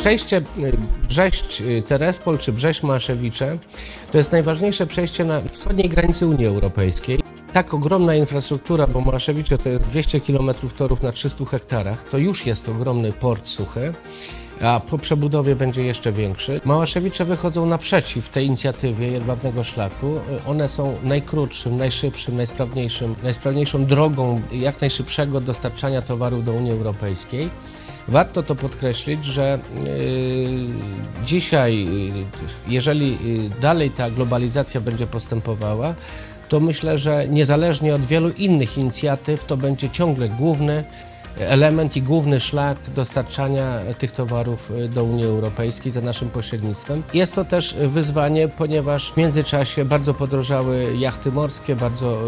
Przejście y, Brześć-Terespol czy Brześć-Małaszewicze to jest najważniejsze przejście na wschodniej granicy Unii Europejskiej. Tak ogromna infrastruktura, bo Małaszewicze to jest 200 km torów na 300 hektarach, to już jest ogromny port suchy, a po przebudowie będzie jeszcze większy. Małaszewicze wychodzą naprzeciw tej inicjatywie Jedwabnego Szlaku. One są najkrótszym, najszybszym, najsprawniejszym, najsprawniejszą drogą jak najszybszego dostarczania towaru do Unii Europejskiej. Warto to podkreślić, że yy, dzisiaj, yy, jeżeli yy, dalej ta globalizacja będzie postępowała, to myślę, że niezależnie od wielu innych inicjatyw, to będzie ciągle główny element i główny szlak dostarczania tych towarów y, do Unii Europejskiej za naszym pośrednictwem. Jest to też wyzwanie, ponieważ w międzyczasie bardzo podrożały jachty morskie, bardzo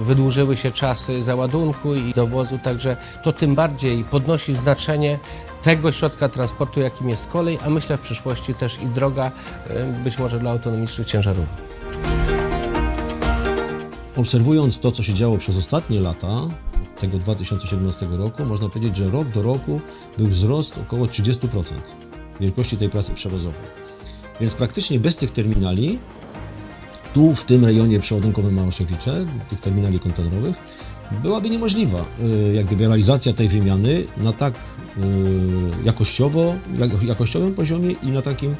y, wydłużyły się czasy załadunku i dowozu, także to tym bardziej podnosi znaczenie tego środka transportu, jakim jest kolej, a myślę w przyszłości też i droga, y, być może dla autonomicznych ciężarówek. Obserwując to, co się działo przez ostatnie lata tego 2017 roku, można powiedzieć, że rok do roku był wzrost około 30% wielkości tej pracy przewozowej. Więc praktycznie bez tych terminali, tu w tym rejonie przeładunkowym Małoszewicze, tych terminali kontenerowych, byłaby niemożliwa y, jak gdyby realizacja tej wymiany na tak y, jakościowo, jak- jakościowym poziomie i na takim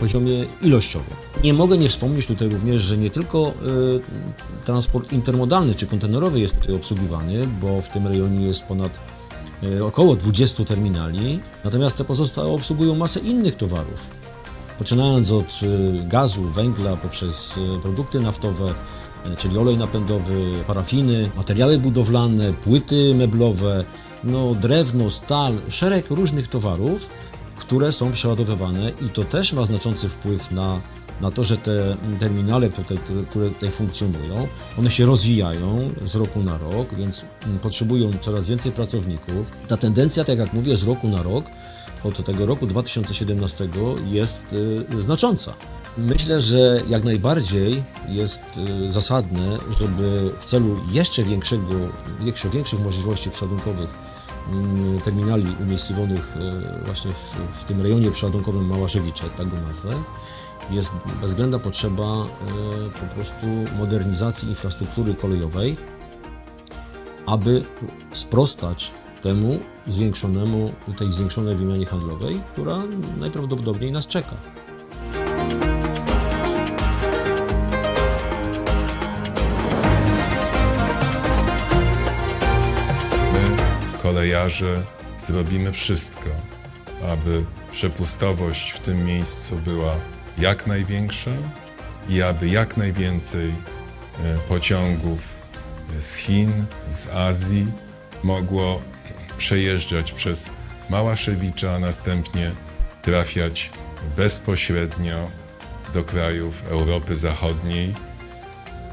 poziomie ilościowym. Nie mogę nie wspomnieć tutaj również, że nie tylko y, transport intermodalny czy kontenerowy jest tutaj obsługiwany, bo w tym rejonie jest ponad y, około 20 terminali, natomiast te pozostałe obsługują masę innych towarów. Poczynając od y, gazu, węgla, poprzez y, produkty naftowe, y, czyli olej napędowy, parafiny, materiały budowlane, płyty meblowe, no, drewno, stal, szereg różnych towarów, które są przeładowywane i to też ma znaczący wpływ na, na to, że te terminale, tutaj, które tutaj funkcjonują, one się rozwijają z roku na rok, więc mm, potrzebują coraz więcej pracowników. Ta tendencja, tak jak mówię, z roku na rok od tego roku 2017 jest y, znacząca. Myślę, że jak najbardziej jest y, zasadne, żeby w celu jeszcze większego, jeszcze większych możliwości przeładunkowych terminali umiejscowionych y, właśnie w, w tym rejonie przeładunkowym Małaszewicze, tak go nazwę, jest bezwzględna potrzeba y, po prostu modernizacji infrastruktury kolejowej, aby sprostać temu zwiększonemu, tej zwiększonej wymianie handlowej, która najprawdopodobniej nas czeka. Kolejarze, zrobimy wszystko, aby przepustowość w tym miejscu była jak największa i aby jak najwięcej e, pociągów z Chin, z Azji mogło przejeżdżać przez Małaszewicza, a następnie trafiać bezpośrednio do krajów Europy Zachodniej,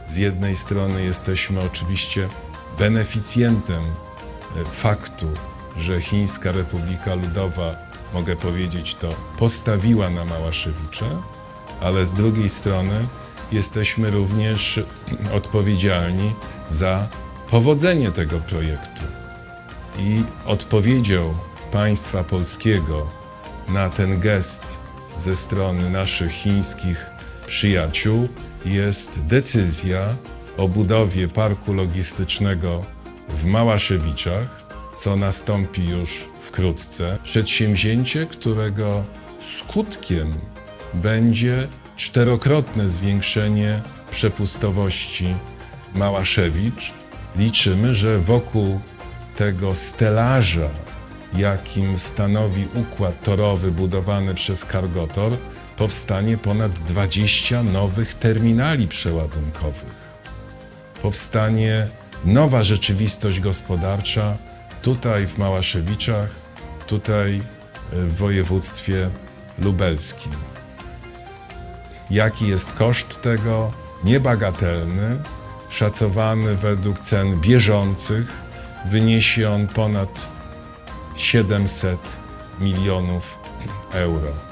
z jednej strony jesteśmy oczywiście beneficjentem faktu, że Chińska Republika Ludowa, mogę powiedzieć to, postawiła na Małaszewicze, ale z drugiej strony jesteśmy również odpowiedzialni za powodzenie tego projektu. I odpowiedzią państwa polskiego na ten gest ze strony naszych chińskich przyjaciół jest decyzja o budowie parku logistycznego w Małaszewiczach, co nastąpi już wkrótce. Przedsięwzięcie, którego skutkiem będzie czterokrotne zwiększenie przepustowości Małaszewicz. Liczymy, że wokół tego stelaża, jakim stanowi układ torowy budowany przez Cargotor, powstanie ponad 20 nowych terminali przeładunkowych. Powstanie nowa rzeczywistość gospodarcza tutaj w Małaszewiczach, tutaj e, w województwie lubelskim. Jaki jest koszt tego? Niebagatelny, szacowany według cen bieżących, wyniesie on ponad 700 milionów euro.